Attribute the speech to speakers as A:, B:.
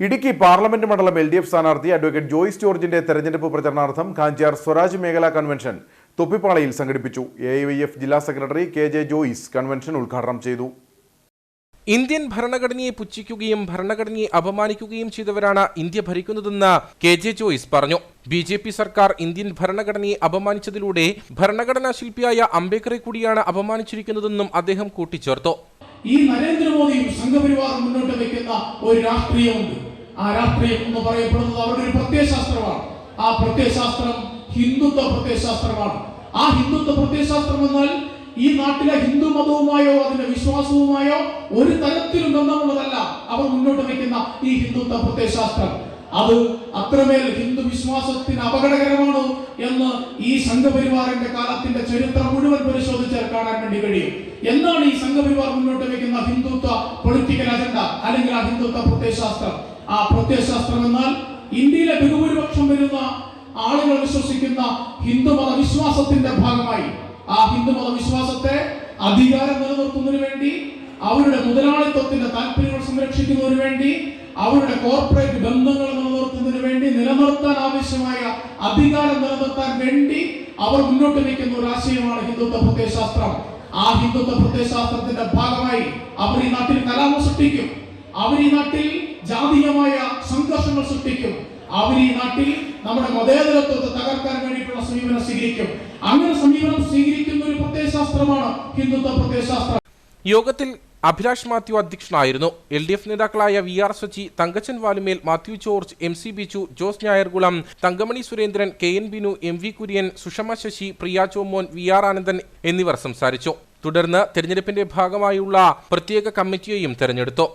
A: Idukki parliament മണ്ഡലം L D F സ്ഥാനാർത്ഥി advocate Joice ജോർജിന്റെ തെരഞ്ഞെടുപ്പ് പ്രചരണാർത്ഥം കാഞ്ചിയാർ സ്വരാജ് മേഖലാ കൺവെൻഷൻ തൊപ്പിപ്പാളയിൽ സംഘടിപ്പിച്ചു. എ ഐ വൈ എഫ് ജില്ലാ secretary K J Joyce convention ഉദ്ഘാടനം ചെയ്തു.
B: ഇന്ത്യൻ ഭരണഘടനയെ പുച്ഛിക്കുകയും ഭരണഘടനയെ അപമാനിക്കുകയും ചെയ്തവരാണ് ഇന്ത്യ ഭരിക്കുന്നതെന്ന് കെ ജെ ജോയിസ് പറഞ്ഞു. ബി ജെ പി സർക്കാർ ഇന്ത്യൻ ഭരണഘടനയെ അപമാനിച്ചതിലൂടെ ഭരണഘടനാ ശില്പിയായ അംബേദ്കറെ കൂടിയാണ് അപമാനിച്ചിരിക്കുന്നതെന്നും അദ്ദേഹം കൂട്ടിച്ചേർത്തു.
C: ഈ നരേന്ദ്രമോദിയും സംഘപരിവാറും മുന്നോട്ട് വയ്ക്കുന്ന ഒരു രാഷ്ട്രീയമുണ്ട്. ആ രാഷ്ട്രീയം എന്ന് പറയപ്പെടുന്നത് അവരുടെ ഒരു പ്രത്യയശാസ്ത്രമാണ്. ആ പ്രത്യയശാസ്ത്രം ഹിന്ദുത്വ പ്രത്യയശാസ്ത്രമാണ്. ആ ഹിന്ദുത്വ പ്രത്യയശാസ്ത്രം എന്നാൽ ഈ നാട്ടിലെ ഹിന്ദു മതവുമായോ അതിന്റെ വിശ്വാസവുമായോ ഒരു തരത്തിലും ബന്ധമുള്ളതല്ല. അവർ മുന്നോട്ട് വയ്ക്കുന്ന ഈ ഹിന്ദുത്വ പ്രത്യയശാസ്ത്രം. അത് അത്രമേൽ ഹിന്ദു വിശ്വാസത്തിന് അപകടകരമാണ് എന്ന് ഈ സംഘപരിവാറിന്റെ കാലത്തിന്റെ ചരിത്രം മുഴുവൻ പരിശോധിച്ചാൽ കാണാൻ വേണ്ടി കഴിയും. എന്താണ് ഈ സംഘപരിവാർ മുന്നോട്ട് വെക്കുന്ന ഹിന്ദുത്വ പൊളിറ്റിക്കൽ അജണ്ട അല്ലെങ്കിൽ ആ ഹിന്ദുത്വ പ്രത്യയശാസ്ത്രം. ആ പ്രത്യയശാസ്ത്രം എന്നാൽ ഇന്ത്യയിലെ ബഹുഭൂരിപക്ഷം വരുന്ന ആളുകൾ വിശ്വസിക്കുന്ന ഹിന്ദുമത വിശ്വാസത്തിന്റെ ഭാഗമായി. ആ ഹിന്ദുമത വിശ്വാസത്തെ അധികാരം നിലനിർത്തുന്നതിന് വേണ്ടി അവരുടെ മുതലാളിത്വത്തിന്റെ താല്പര്യങ്ങൾ സംരക്ഷിക്കുന്നതിന് വേണ്ടി അവരുടെ കോർപ്പറേറ്റ് ബന്ധങ്ങൾ നിലനിർത്തുന്നതിന് വേണ്ടി നിലനിർത്താൻ ആവശ്യമായ അധികാരം നിലനിർത്താൻ വേണ്ടി അവർ മുന്നോട്ട് വയ്ക്കുന്ന ഒരു ആശയമാണ് ഹിന്ദുത്വ പ്രത്യയശാസ്ത്രം. ആ ഹിന്ദുത്വ പ്രത്യയശാസ്ത്രത്തിന്റെ ഭാഗമായി അവർ ഈ നാട്ടിൽ കലാപം സൃഷ്ടിക്കും. അവർ ഈ നാട്ടിൽ ജാതീയമായ സംഘർഷങ്ങൾ സൃഷ്ടിക്കും. അവർ ഈ നാട്ടിൽ നമ്മുടെ മതേതരത്വത്തെ തകർക്കാൻ വേണ്ടിയിട്ടുള്ള സമീപനം സ്വീകരിക്കും. അങ്ങനെ സമീപനം സ്വീകരിക്കുന്ന ഒരു പ്രത്യയശാസ്ത്രമാണ് ഹിന്ദുത്വ പ്രത്യയശാസ്ത്രം.
B: യോഗത്തിൽ അഭിലാഷ് മാത്യു അധ്യക്ഷനായിരുന്നു. എൽ ഡി എഫ് നേതാക്കളായ V R Sachi Thankachan Valumel Mathew George M C Bichu Jose Njayarkulam Thankamani Surendran K N Binu M V Kurian Sushama Sasi Priya Chomon V R Anandan എന്നിവർ സംസാരിച്ചു. തുടർന്ന് തെരഞ്ഞെടുപ്പിന്റെ ഭാഗമായുള്ള പ്രത്യേക കമ്മിറ്റിയെയും തെരഞ്ഞെടുത്തു.